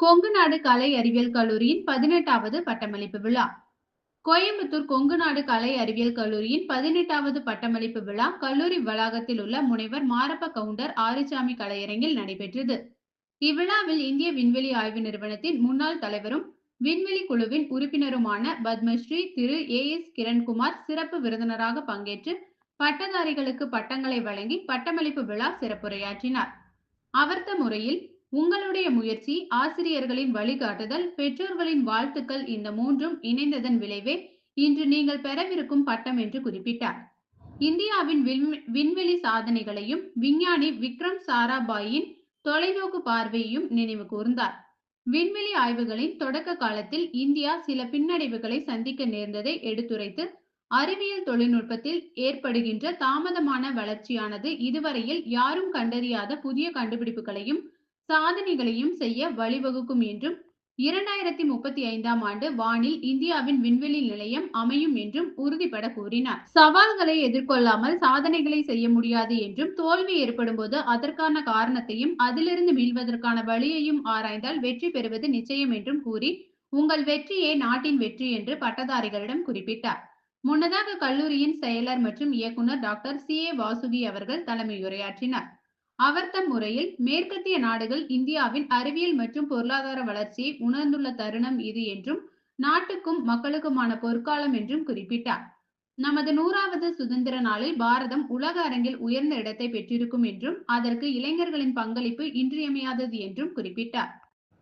கொங்கு நாடு கலை அறிவியல் கல்லூரியின் பதினெட்டாவது பட்டமளிப்பு விழா. கோயம்புத்தூர் கொங்கு நாடு கலை அறிவியல் கல்லூரியின் பதினெட்டாவது பட்டமளிப்பு விழா கல்லூரி வளாகத்தில் உள்ள முனைவர் மாரப்ப கவுண்டர் ஆரிசாமி கலையரங்கில் நடைபெற்றது. இவ்விழாவில் இந்திய விண்வெளி ஆய்வு நிறுவனத்தின் முன்னாள் தலைவரும் விண்வெளி குழுவின் உறுப்பினருமான பத்மஸ்ரீ திரு. ஏ. எஸ். கிரண்குமார் சிறப்பு விருந்தினராக பங்கேற்று பட்டதாரிகளுக்கு பட்டங்களை வழங்கி பட்டமளிப்பு விழா சிறப்புரையாற்றினார். அவர்த்த முறையில் உங்களுடைய முயற்சி ஆசிரியர்களின் வழிகாட்டுதல் பெற்றோர்களின் வாழ்த்துக்கள் இந்த மூன்றும் இணைந்ததன் விளைவே இன்று நீங்கள் பெறவிருக்கும் பட்டம் என்று குறிப்பிட்டார். இந்தியாவின் விண்வெளி சாதனைகளையும் விஞ்ஞானி விக்ரம் சாராபாயின் தொலைநோக்கு பார்வையையும் நினைவு கூர்ந்தார். விண்வெளி ஆய்வுகளின் தொடக்க காலத்தில் இந்தியா சில பின்னடைவுகளை சந்திக்க நேர்ந்ததை எடுத்துரைத்து அறிவியல் தொழில்நுட்பத்தில் ஏற்படுகின்ற தாமதமான வளர்ச்சியானது இதுவரையில் யாரும் கண்டறியாத புதிய கண்டுபிடிப்புகளையும் சாதனைகளையும் செய்ய வழிவகுக்கும் என்றும் இரண்டாயிரத்தி முப்பத்தி ஐந்தாம் ஆண்டு வானில் இந்தியாவின் விண்வெளி நிலையம் அமையும் என்றும் உறுதிபட கூறினார். சவால்களை எதிர்கொள்ளாமல் சாதனைகளை செய்ய முடியாது என்றும் தோல்வி ஏற்படும் போது அதற்கான காரணத்தையும் அதிலிருந்து மீள்வதற்கான வழியையும் ஆராய்ந்தால் வெற்றி பெறுவது நிச்சயம் என்றும் கூறி உங்கள் வெற்றியே நாட்டின் வெற்றி என்று பட்டதாரிகளிடம் குறிப்பிட்டார். முன்னதாக கல்லூரியின் செயலர் மற்றும் இயக்குனர் டாக்டர் சி ஏ வாசுகி அவர்கள் தலைமையுரையாற்றினார். அவர் தம் முறையில் மேற்கத்திய நாடுகள் இந்தியாவின் அறிவியல் மற்றும் பொருளாதார வளர்ச்சியை உணர்ந்துள்ள தருணம் இது என்றும் நாட்டுக்கும் மக்களுக்குமான பொற்காலம் என்றும் குறிப்பிட்டார். நமது நூறாவது சுதந்திர நாளில் பாரதம் உலக அரங்கில் உயர்ந்த இடத்தை பெற்றிருக்கும் என்றும் அதற்கு இளைஞர்களின் பங்களிப்பு இன்றியமையாதது என்றும் குறிப்பிட்டார்.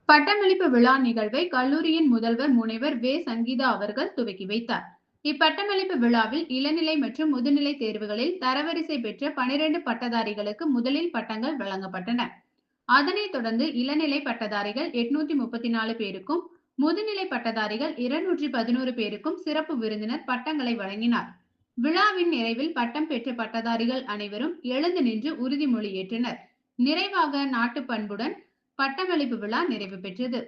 பட்டமளிப்பு விழா நிகழ்வை கல்லூரியின் முதல்வர் முனைவர் வே. சங்கீதா அவர்கள் துவக்கி வைத்தார். இப்பட்டமளிப்பு விழாவில் இளநிலை மற்றும் முதுநிலை தேர்வுகளில் தரவரிசை பெற்ற பனிரெண்டு பட்டதாரிகளுக்கு முதலில் பட்டங்கள் வழங்கப்பட்டன. அதனைத் தொடர்ந்து இளநிலை பட்டதாரிகள் எட்நூத்தி முப்பத்தி நாலு பேருக்கும் முதுநிலை பட்டதாரிகள் இருநூற்றி பதினோரு பேருக்கும் சிறப்பு விருந்தினர் பட்டங்களை வழங்கினார். விழாவின் நிறைவில் பட்டம் பெற்ற பட்டதாரிகள் அனைவரும் எழுந்து நின்று உறுதிமொழி ஏற்றனர். நிறைவாக நாட்டு பண்புடன் பட்டமளிப்பு விழா நிறைவு பெற்றது.